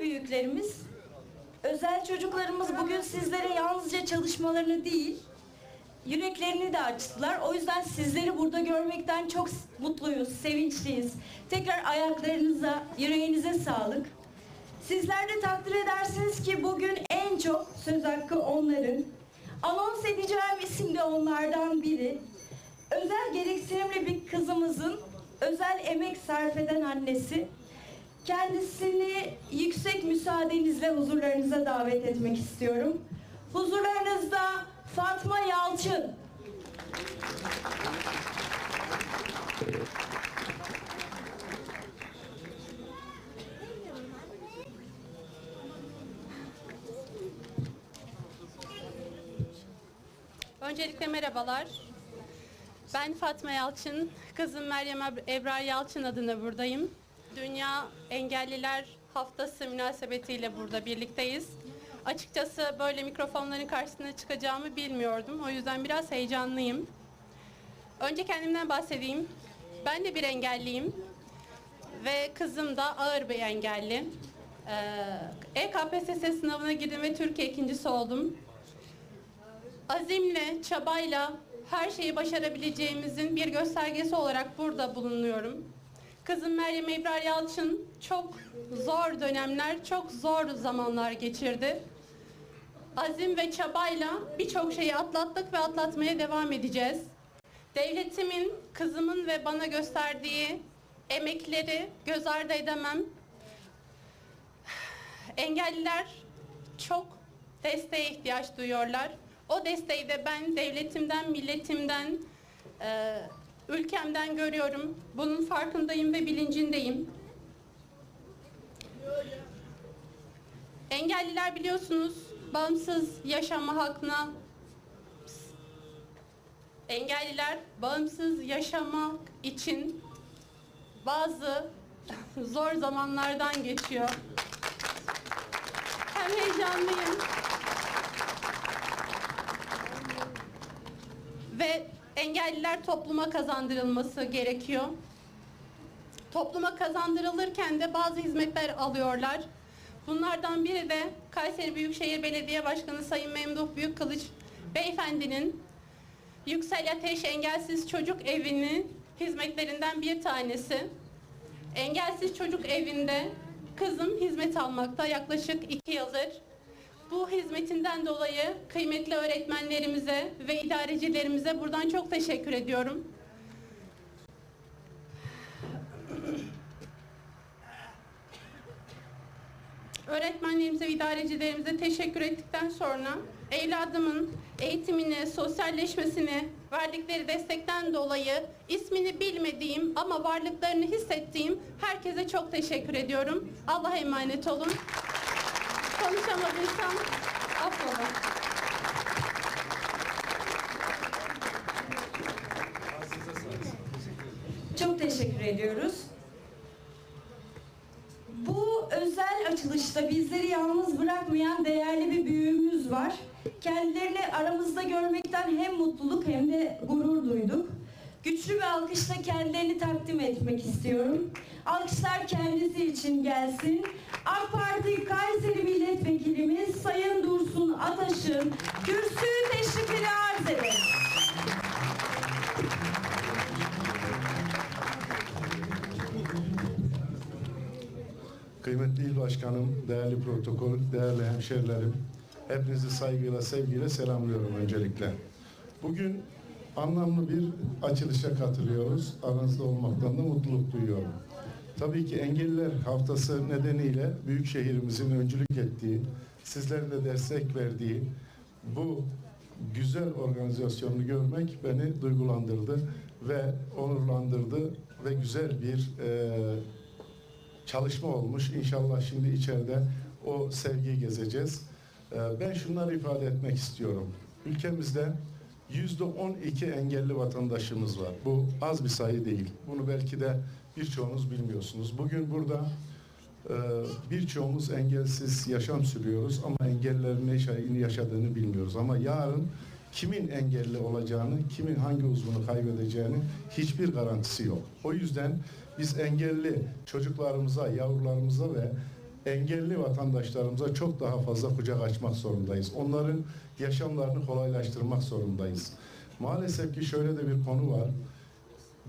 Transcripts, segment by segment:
gençlerimiz. Özel çocuklarımız bugün sizlere yalnızca çalışmalarını değil, yüreklerini de açtılar. O yüzden sizleri burada görmekten çok mutluyuz, sevinçliyiz. Tekrar ayaklarınıza, yüreğinize sağlık. Sizler de takdir edersiniz ki bugün en çok söz hakkı onların. Anons edeceğim isim de onlardan biri. Özel gereksinimli bir kızımızın özel emek sarf eden annesi. Kendisini yüksek müsaadenizle huzurlarınıza davet etmek istiyorum. Huzurlarınızda Fatma Yalçın. Öncelikle merhabalar. Ben Fatma Yalçın, kızım Meryem Eb- Ebrar Yalçın adına buradayım. Dünya Engelliler Haftası münasebetiyle burada birlikteyiz. Açıkçası böyle mikrofonların karşısına çıkacağımı bilmiyordum. O yüzden biraz heyecanlıyım. Önce kendimden bahsedeyim. Ben de bir engelliyim ve kızım da ağır bir engelli. Ee, EKPSS sınavına girdim ve Türkiye ikincisi oldum azimle, çabayla her şeyi başarabileceğimizin bir göstergesi olarak burada bulunuyorum. Kızım Meryem Ebrar Yalçın çok zor dönemler, çok zor zamanlar geçirdi. Azim ve çabayla birçok şeyi atlattık ve atlatmaya devam edeceğiz. Devletimin, kızımın ve bana gösterdiği emekleri göz ardı edemem. Engelliler çok desteğe ihtiyaç duyuyorlar. O desteği de ben devletimden, milletimden, ülkemden görüyorum. Bunun farkındayım ve bilincindeyim. Engelliler biliyorsunuz bağımsız yaşama hakkına engelliler bağımsız yaşamak için bazı zor zamanlardan geçiyor. Hem heyecanlıyım ve engelliler topluma kazandırılması gerekiyor. Topluma kazandırılırken de bazı hizmetler alıyorlar. Bunlardan biri de Kayseri Büyükşehir Belediye Başkanı Sayın Memduh Büyükkılıç Beyefendinin Yüksel Ateş Engelsiz Çocuk Evi'nin hizmetlerinden bir tanesi. Engelsiz Çocuk Evi'nde kızım hizmet almakta yaklaşık iki yıldır. Bu hizmetinden dolayı kıymetli öğretmenlerimize ve idarecilerimize buradan çok teşekkür ediyorum. Öğretmenlerimize ve idarecilerimize teşekkür ettikten sonra evladımın eğitimine, sosyalleşmesine verdikleri destekten dolayı ismini bilmediğim ama varlıklarını hissettiğim herkese çok teşekkür ediyorum. Allah'a emanet olun. Konuşamadıysam affola. Çok teşekkür ediyoruz. Bu özel açılışta bizleri yalnız bırakmayan değerli bir büyüğümüz var. Kendilerini aramızda görmekten hem mutluluk hem de gurur duyduk. Güçlü bir alkışla kendilerini takdim etmek istiyorum. Alkışlar kendisi için gelsin. AK Parti Kayseri Milletvekilimiz Sayın Dursun Ataş'ın kürsü teşrifini arz ederim. Kıymetli il başkanım, değerli protokol, değerli hemşerilerim, hepinizi saygıyla, sevgiyle selamlıyorum öncelikle. Bugün anlamlı bir açılışa katılıyoruz. Aranızda olmaktan da mutluluk duyuyorum. Tabii ki Engelliler Haftası nedeniyle büyük şehrimizin öncülük ettiği, sizlerin de destek verdiği bu güzel organizasyonu görmek beni duygulandırdı ve onurlandırdı ve güzel bir eee çalışma olmuş. İnşallah şimdi içeride o sevgiyi gezeceğiz. Ee, Ben şunları ifade etmek istiyorum. Ülkemizde yüzde 12 engelli vatandaşımız var. Bu az bir sayı değil. Bunu belki de birçoğunuz bilmiyorsunuz. Bugün burada e, birçoğumuz engelsiz yaşam sürüyoruz ama engellilerin ne yaşa- yaşadığını bilmiyoruz. Ama yarın kimin engelli olacağını, kimin hangi uzvunu kaybedeceğini hiçbir garantisi yok. O yüzden biz engelli çocuklarımıza, yavrularımıza ve engelli vatandaşlarımıza çok daha fazla kucak açmak zorundayız. Onların yaşamlarını kolaylaştırmak zorundayız. Maalesef ki şöyle de bir konu var.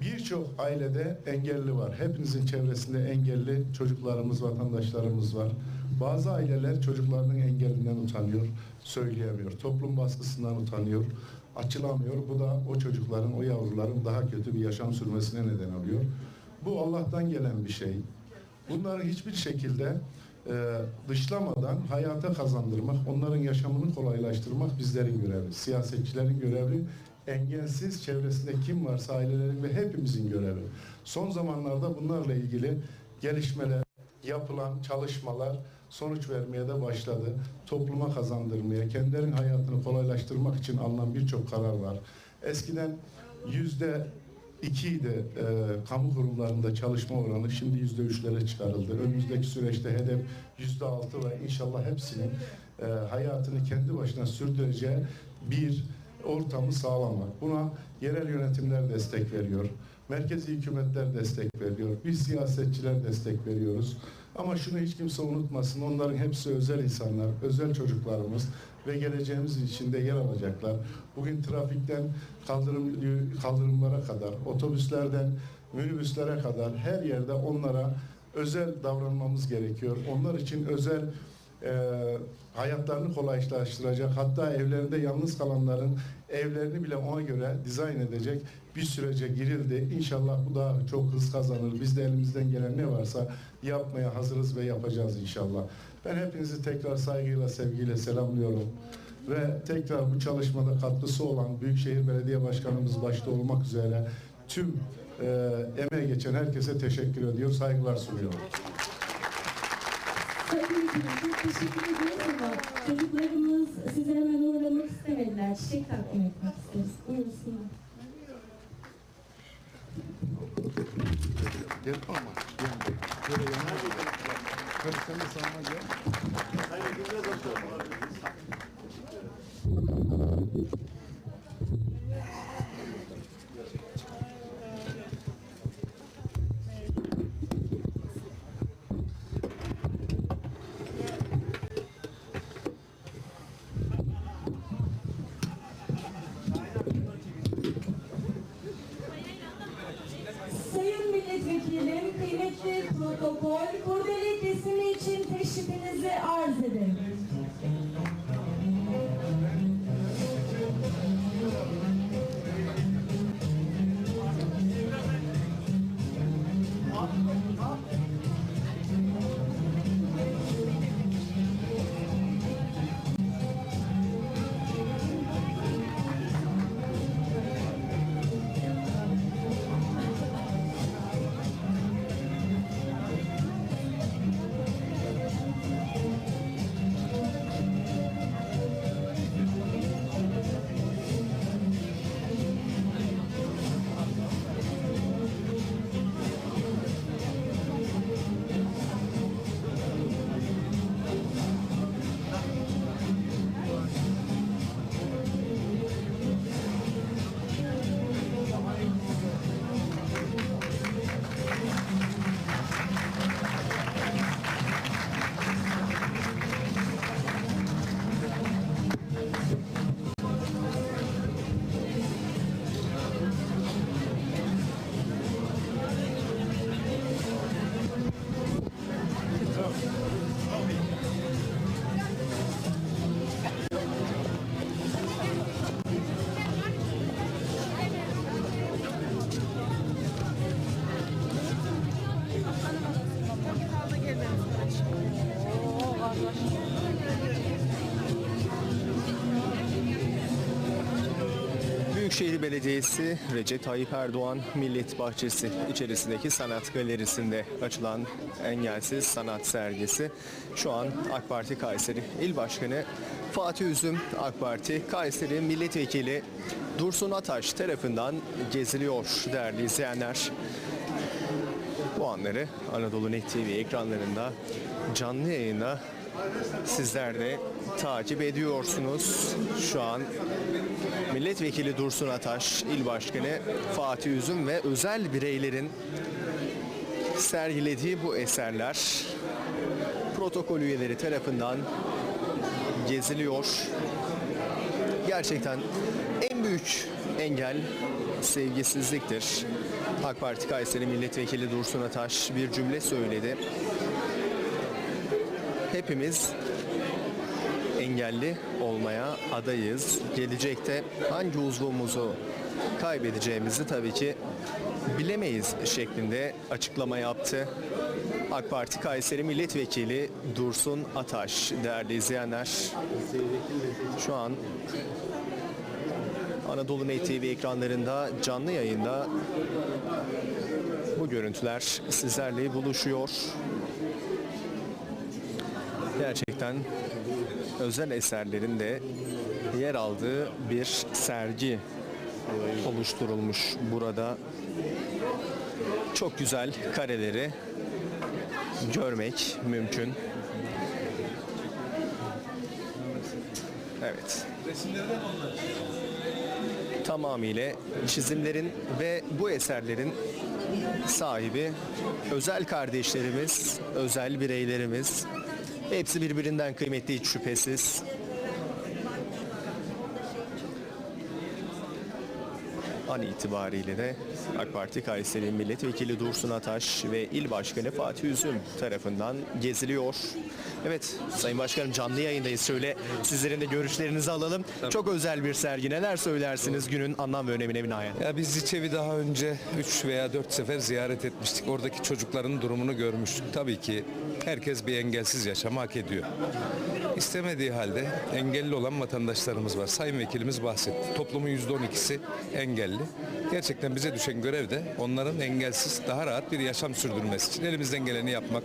Birçok ailede engelli var. Hepinizin çevresinde engelli çocuklarımız, vatandaşlarımız var. Bazı aileler çocuklarının engelinden utanıyor, söyleyemiyor. Toplum baskısından utanıyor, açılamıyor. Bu da o çocukların, o yavruların daha kötü bir yaşam sürmesine neden oluyor. Bu Allah'tan gelen bir şey. Bunları hiçbir şekilde e, dışlamadan hayata kazandırmak, onların yaşamını kolaylaştırmak bizlerin görevi, siyasetçilerin görevi, engelsiz çevresinde kim varsa ailelerin ve hepimizin görevi. Son zamanlarda bunlarla ilgili gelişmeler, yapılan çalışmalar sonuç vermeye de başladı. Topluma kazandırmaya, kendilerinin hayatını kolaylaştırmak için alınan birçok karar var. Eskiden yüzde ikiydi e, kamu kurumlarında çalışma oranı şimdi yüzde üçlere çıkarıldı. Önümüzdeki süreçte hedef yüzde altı ve inşallah hepsinin e, hayatını kendi başına sürdüreceği bir ortamı sağlamak. Buna yerel yönetimler destek veriyor. Merkezi hükümetler destek veriyor. Biz siyasetçiler destek veriyoruz. Ama şunu hiç kimse unutmasın. Onların hepsi özel insanlar, özel çocuklarımız ve geleceğimiz içinde yer alacaklar. Bugün trafikten kaldırım, kaldırımlara kadar, otobüslerden minibüslere kadar her yerde onlara özel davranmamız gerekiyor. Onlar için özel e, hayatlarını kolaylaştıracak hatta evlerinde yalnız kalanların evlerini bile ona göre dizayn edecek bir sürece girildi. İnşallah bu da çok hız kazanır. Biz de elimizden gelen ne varsa yapmaya hazırız ve yapacağız inşallah. Ben hepinizi tekrar saygıyla, sevgiyle selamlıyorum. Ve tekrar bu çalışmada katkısı olan Büyükşehir Belediye Başkanımız başta olmak üzere tüm e, emeğe geçen herkese teşekkür ediyor, saygılar sunuyorum. Çok teşekkür ediyoruz ama çocuklarımız sizi hemen uğramak istemediler. Çiçek takdim etmek isteriz. Buyursunlar. Gel ama gel. Gel. Sen sen de sağıma gel. Büyükşehir Belediyesi Recep Tayyip Erdoğan Millet Bahçesi içerisindeki sanat galerisinde açılan engelsiz sanat sergisi şu an AK Parti Kayseri İl Başkanı Fatih Üzüm AK Parti Kayseri Milletvekili Dursun Ataş tarafından geziliyor değerli izleyenler. Bu anları Anadolu Net TV ekranlarında canlı yayında sizler de takip ediyorsunuz. Şu an Milletvekili Dursun Ataş, İl Başkanı Fatih Üzüm ve özel bireylerin sergilediği bu eserler protokol üyeleri tarafından geziliyor. Gerçekten en büyük engel sevgisizliktir. AK Parti Kayseri Milletvekili Dursun Ataş bir cümle söyledi. Hepimiz engelli olmaya adayız. Gelecekte hangi uzvumuzu kaybedeceğimizi tabii ki bilemeyiz şeklinde açıklama yaptı. AK Parti Kayseri Milletvekili Dursun Ataş. Değerli izleyenler, şu an Anadolu Net TV ekranlarında canlı yayında bu görüntüler sizlerle buluşuyor. Gerçekten özel eserlerin de yer aldığı bir sergi oluşturulmuş burada. Çok güzel kareleri görmek mümkün. Evet. Tamamıyla çizimlerin ve bu eserlerin sahibi özel kardeşlerimiz, özel bireylerimiz. Hepsi birbirinden kıymetli hiç şüphesiz. An itibariyle de AK Parti Kayseri Milletvekili Dursun Ataş ve İl Başkanı Fatih Üzüm tarafından geziliyor. Evet Sayın Başkanım canlı yayındayız. Şöyle sizlerin de görüşlerinizi alalım. Çok özel bir sergi. Neler söylersiniz günün anlam ve önemine binaen? Ya biz Ziçev'i daha önce 3 veya 4 sefer ziyaret etmiştik. Oradaki çocukların durumunu görmüştük. Tabii ki herkes bir engelsiz yaşamı hak ediyor. İstemediği halde engelli olan vatandaşlarımız var. Sayın Vekilimiz bahsetti. Toplumun %12'si engelli. Gerçekten bize düşen görev de onların engelsiz daha rahat bir yaşam sürdürmesi için elimizden geleni yapmak.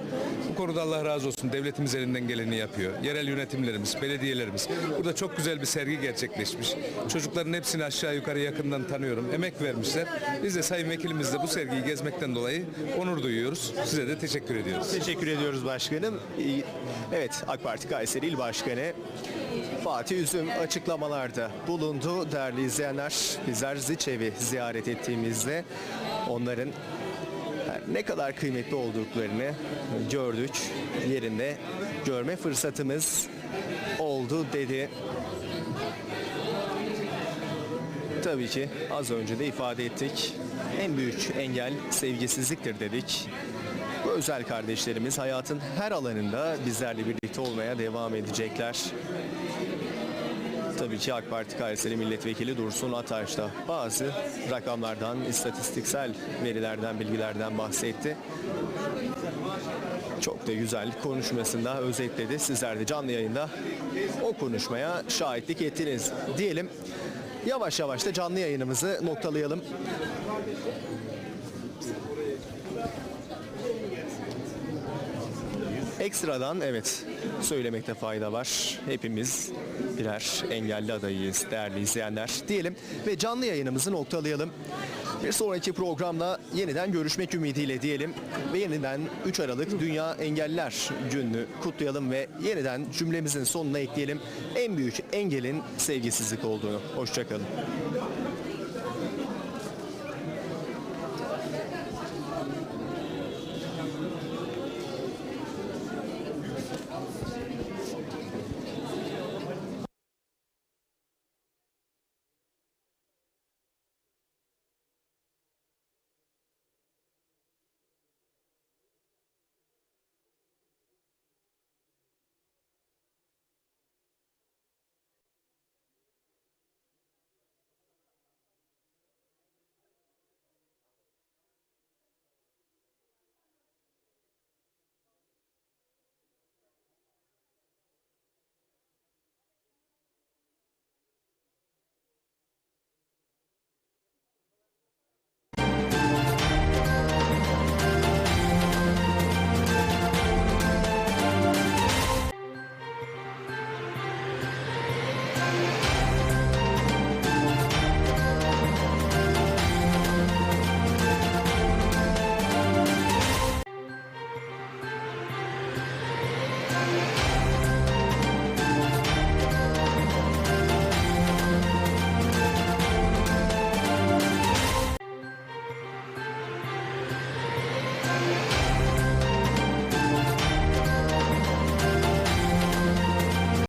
Bu konuda Allah razı olsun devletimiz elinden geleni yapıyor. Yerel yönetimlerimiz, belediyelerimiz. Burada çok güzel bir sergi gerçekleşmiş. Çocukların hepsini aşağı yukarı yakından tanıyorum. Emek vermişler. Biz de Sayın Vekilimizle bu sergiyi gezmekten dolayı onur duyuyoruz. Size de teşekkür ediyoruz. Teşekkür ediyoruz başkanım. Evet AK Parti Kayseri İl Başkanı Fatih Üzüm açıklamalarda bulundu. Değerli izleyenler bizler Ziçev'i ziyaret ettiğimizde onların ne kadar kıymetli olduklarını gördük. Yerinde görme fırsatımız oldu dedi. Tabii ki az önce de ifade ettik. En büyük engel sevgisizliktir dedik. Bu özel kardeşlerimiz hayatın her alanında bizlerle birlikte olmaya devam edecekler. Tabii ki AK Parti Kayseri Milletvekili Dursun Ataş da bazı rakamlardan, istatistiksel verilerden, bilgilerden bahsetti. Çok da güzel konuşmasında özetledi. Sizler de canlı yayında o konuşmaya şahitlik ettiniz diyelim. Yavaş yavaş da canlı yayınımızı noktalayalım. Ekstradan evet söylemekte fayda var. Hepimiz birer engelli adayıyız değerli izleyenler diyelim ve canlı yayınımızı noktalayalım. Bir sonraki programda yeniden görüşmek ümidiyle diyelim ve yeniden 3 Aralık Dünya Engelliler Günü'nü kutlayalım ve yeniden cümlemizin sonuna ekleyelim. En büyük engelin sevgisizlik olduğunu. Hoşçakalın.